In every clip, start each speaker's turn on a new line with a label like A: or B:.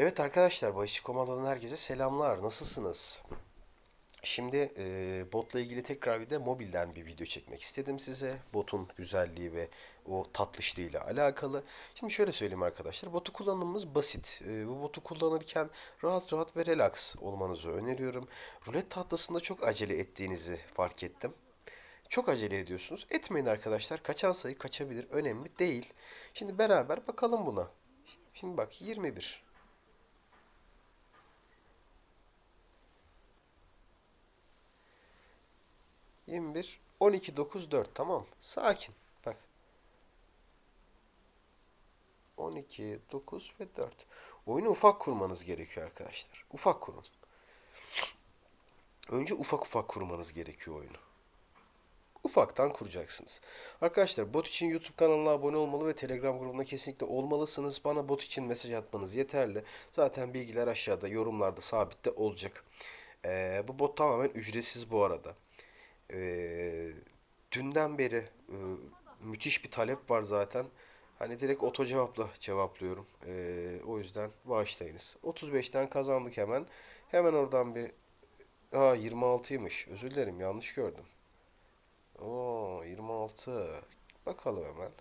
A: Evet arkadaşlar, Barışçı Komando'dan herkese selamlar. Nasılsınız? Şimdi e, botla ilgili tekrar bir de mobilden bir video çekmek istedim size. Botun güzelliği ve o tatlışlığı ile alakalı. Şimdi şöyle söyleyeyim arkadaşlar. Botu kullanımımız basit. E, bu botu kullanırken rahat rahat ve relax olmanızı öneriyorum. Rulet tahtasında çok acele ettiğinizi fark ettim. Çok acele ediyorsunuz. Etmeyin arkadaşlar. Kaçan sayı kaçabilir. Önemli değil. Şimdi beraber bakalım buna. Şimdi bak 21. 21, 12, 9, 4 tamam. Sakin. Bak. 12, 9 ve 4. Oyunu ufak kurmanız gerekiyor arkadaşlar. Ufak kurun. Önce ufak ufak kurmanız gerekiyor oyunu. Ufaktan kuracaksınız. Arkadaşlar bot için YouTube kanalına abone olmalı ve Telegram grubuna kesinlikle olmalısınız. Bana bot için mesaj atmanız yeterli. Zaten bilgiler aşağıda yorumlarda sabitte olacak. Ee, bu bot tamamen ücretsiz bu arada. Ee, dünden beri e, müthiş bir talep var zaten. Hani direkt oto cevapla cevaplıyorum. Ee, o yüzden bağışlayınız. 35'ten kazandık hemen. Hemen oradan bir... Aa 26'ymış. Özür dilerim yanlış gördüm. Oo 26. Bakalım hemen.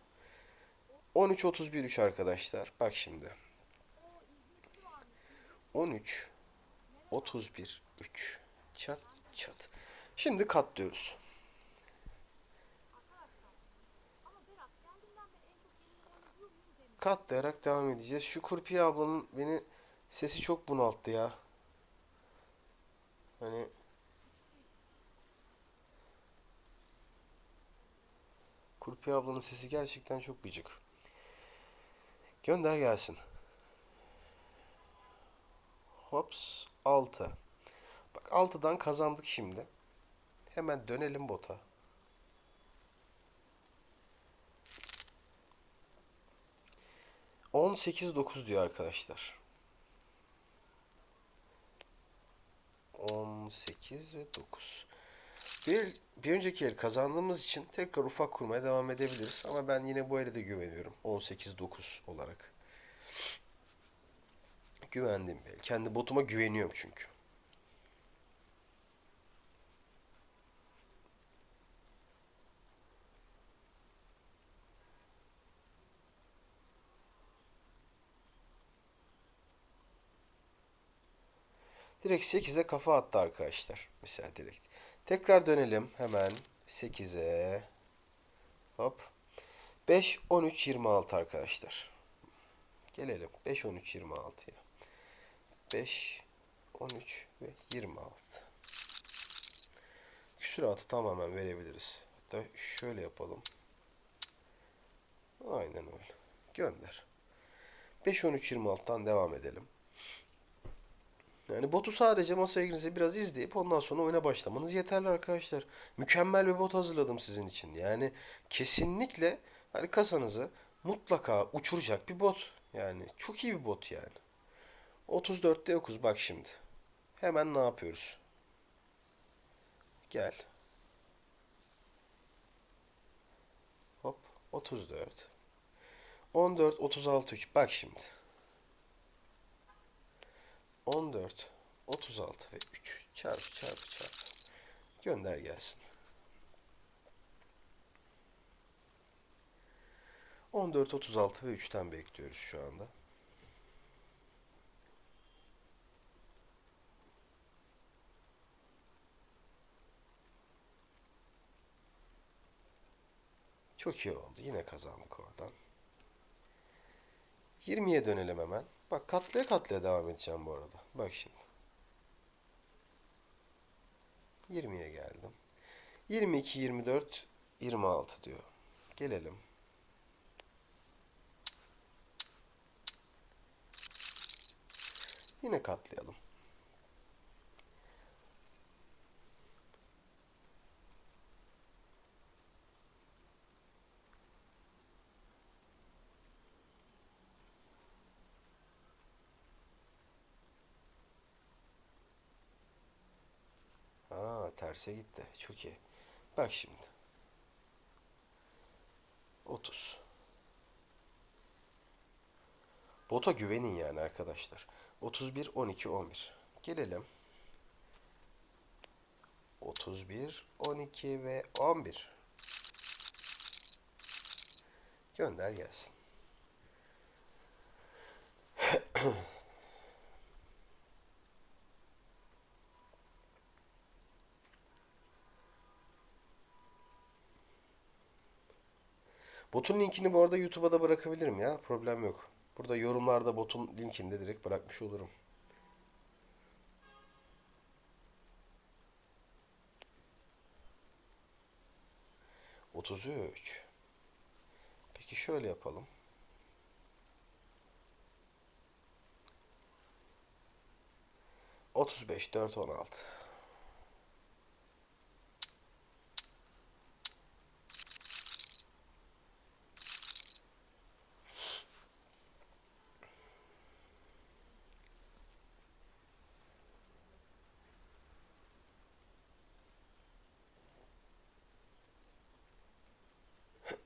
A: 13 31 3 arkadaşlar. Bak şimdi. 13 31 3 çat çat. Şimdi katlıyoruz. Katlayarak devam edeceğiz. Şu Kurpiye ablanın beni sesi çok bunalttı ya. Hani Kurpiye ablanın sesi gerçekten çok gıcık. Gönder gelsin. Hops 6. Bak 6'dan kazandık şimdi. Hemen dönelim bota. On sekiz dokuz diyor arkadaşlar. On sekiz ve dokuz. Bir, bir önceki el kazandığımız için tekrar ufak kurmaya devam edebiliriz. Ama ben yine bu ele de güveniyorum. 18-9 olarak. El. Kendi botuma güveniyorum çünkü. Direkt 8'e kafa attı arkadaşlar. Mesela direkt. Tekrar dönelim hemen 8'e. Hop. 5, 13, 26 arkadaşlar. Gelelim 5, 13, 26'ya. 5, 13 ve 26. Küsuratı tamamen verebiliriz. Hatta şöyle yapalım. Aynen öyle. Gönder. 5, 13, 26'dan devam edelim. Yani botu sadece masaya girince biraz izleyip ondan sonra oyuna başlamanız yeterli arkadaşlar. Mükemmel bir bot hazırladım sizin için. Yani kesinlikle hani kasanızı mutlaka uçuracak bir bot. Yani çok iyi bir bot yani. 34'te yokuz bak şimdi. Hemen ne yapıyoruz? Gel. Hop 34. 14 36 3 bak şimdi. 14, 36 ve 3 çarpı çarpı çarpı. Gönder gelsin. 14, 36 ve 3'ten bekliyoruz şu anda. Çok iyi oldu. Yine kazandık oradan. 20'ye dönelim hemen. Bak katlaya katlaya devam edeceğim bu arada. Bak şimdi. 20'ye geldim. 22, 24, 26 diyor. Gelelim. Yine katlayalım. Aa terse gitti. Çok iyi. Bak şimdi. 30. Bota güvenin yani arkadaşlar. 31, 12, 11. Gelelim. 31, 12 ve 11. Gönder gelsin. Botun linkini bu arada YouTube'a da bırakabilirim ya. Problem yok. Burada yorumlarda botun linkini de direkt bırakmış olurum. Otuz üç. Peki şöyle yapalım. Otuz beş, dört, on altı.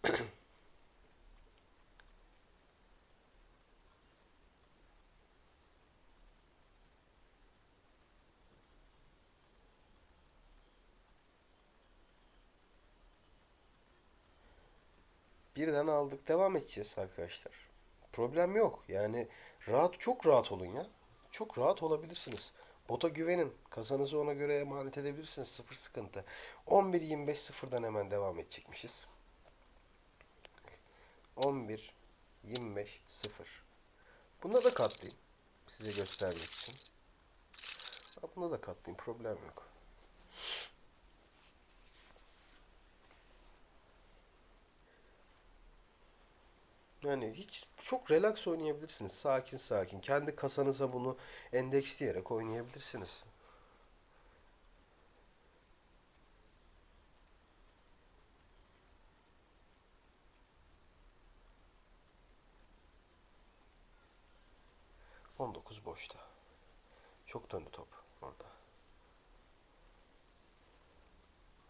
A: Birden aldık. Devam edeceğiz arkadaşlar. Problem yok. Yani rahat çok rahat olun ya. Çok rahat olabilirsiniz. Bota güvenin. Kasanızı ona göre emanet edebilirsiniz. Sıfır sıkıntı. 11-25 sıfırdan hemen devam edecekmişiz. 11 25 0. Bunda da katlayayım. Size göstermek için. Bunda da katlayayım. Problem yok. Yani hiç çok relax oynayabilirsiniz. Sakin sakin. Kendi kasanıza bunu endeksleyerek oynayabilirsiniz. On dokuz boşta. Çok döndü top orada.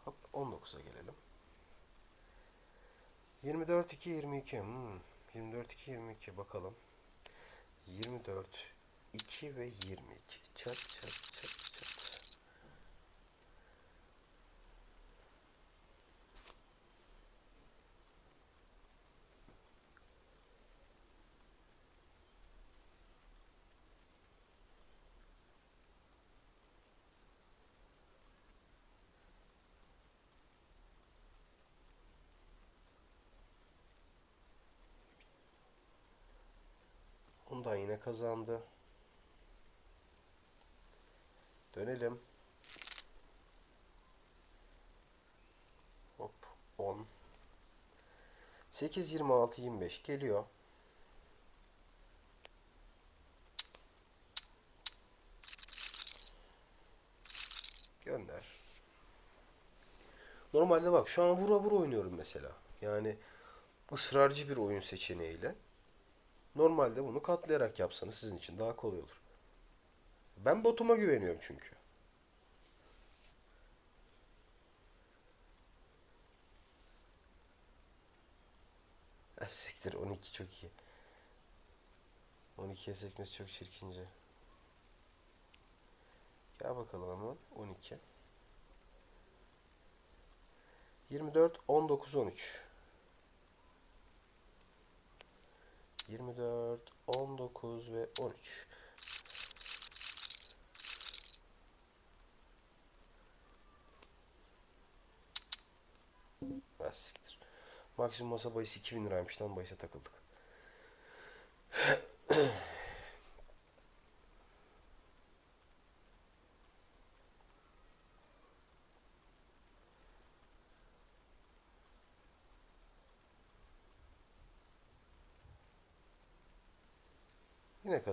A: Hop 19'a gelelim. 24 2 22. Hmm. 24 2 22 bakalım. 24 2 ve 22. Çat çat çat çat. Ondan yine kazandı. Dönelim. Hop 10. 8 26 25 geliyor. Gönder. Normalde bak şu an vura vura oynuyorum mesela. Yani ısrarcı bir oyun seçeneğiyle. Normalde bunu katlayarak yapsanız sizin için daha kolay olur. Ben botuma güveniyorum çünkü. Ha, siktir 12 çok iyi. 12'ye sekmesi çok çirkince. Gel bakalım ama 12. 24 19 13. 24, 19 ve 13. Ha, siktir. Maksimum masa bahisi 2000 liraymış lan bahise takıldık.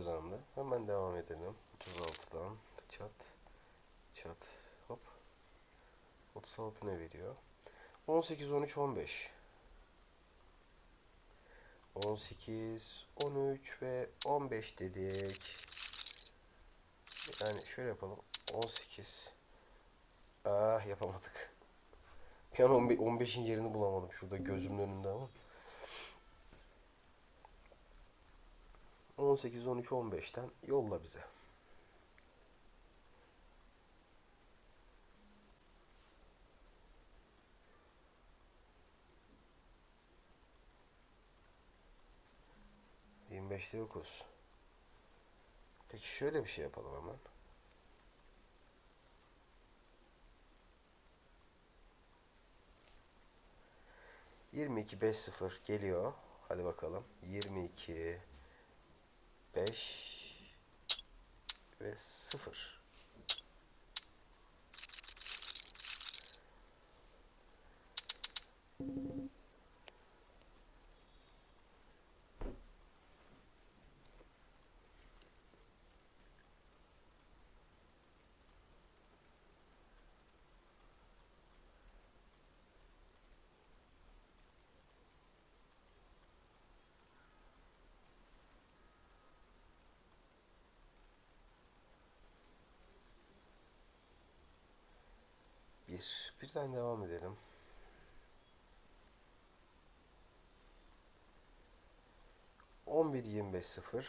A: Kazandı. Hemen devam edelim. 36'dan çat çat hop. 36 ne veriyor? 18 13 15. 18 13 ve 15 dedik. Yani şöyle yapalım. 18 Ah yapamadık. Bir an 15'in yerini bulamadım şurada gözümün önünde ama. 18, 13, 15'ten yolla bize. Beşte yokuz. Peki şöyle bir şey yapalım hemen. Yirmi iki beş sıfır geliyor. Hadi bakalım. Yirmi iki 5 ve 0. Thank you. 101'den devam edelim. On bir yirmi beş sıfır.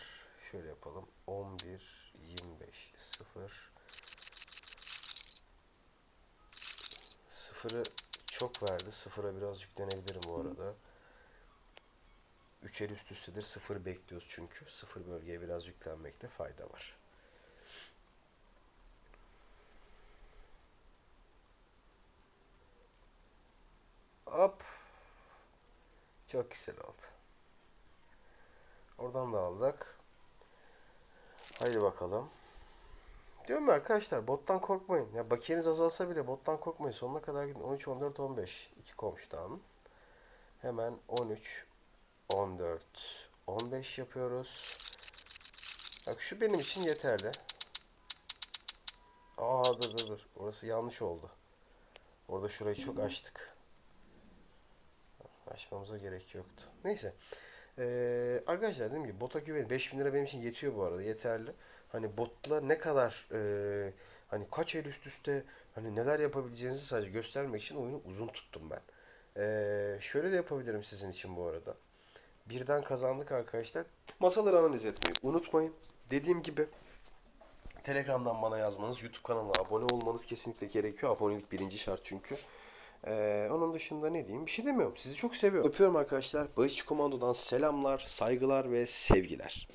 A: Şöyle yapalım. on bir yirmi beş sıfır. Sıfırı çok verdi. Sıfıra biraz yüklenebilirim bu arada. Üçer üst üstedir. Sıfır bekliyoruz çünkü. Sıfır bölgeye biraz yüklenmekte fayda var. Çok güzel oldu. Oradan da aldık. Haydi bakalım. Diyorum arkadaşlar bottan korkmayın. Ya bakiyeniz azalsa bile bottan korkmayın. Sonuna kadar gidin. 13, 14, 15. İki komşudan. Hemen 13, 14, 15 yapıyoruz. Bak şu benim için yeterli. Aa dur dur dur. Orası yanlış oldu. Orada şurayı çok açtık. Açmamıza gerek yoktu. Neyse. Ee, arkadaşlar dediğim gibi bota güvenin. 5000 lira benim için yetiyor bu arada. Yeterli. Hani botla ne kadar e, hani kaç el üst üste hani neler yapabileceğinizi sadece göstermek için oyunu uzun tuttum ben. Ee, şöyle de yapabilirim sizin için bu arada. Birden kazandık arkadaşlar. Masaları analiz etmeyi unutmayın. Dediğim gibi Telegram'dan bana yazmanız, YouTube kanalına abone olmanız kesinlikle gerekiyor. Abonelik birinci şart çünkü. Ee, onun dışında ne diyeyim? Bir şey demiyorum. Sizi çok seviyorum. Öpüyorum arkadaşlar. Bağışçı Komando'dan selamlar, saygılar ve sevgiler.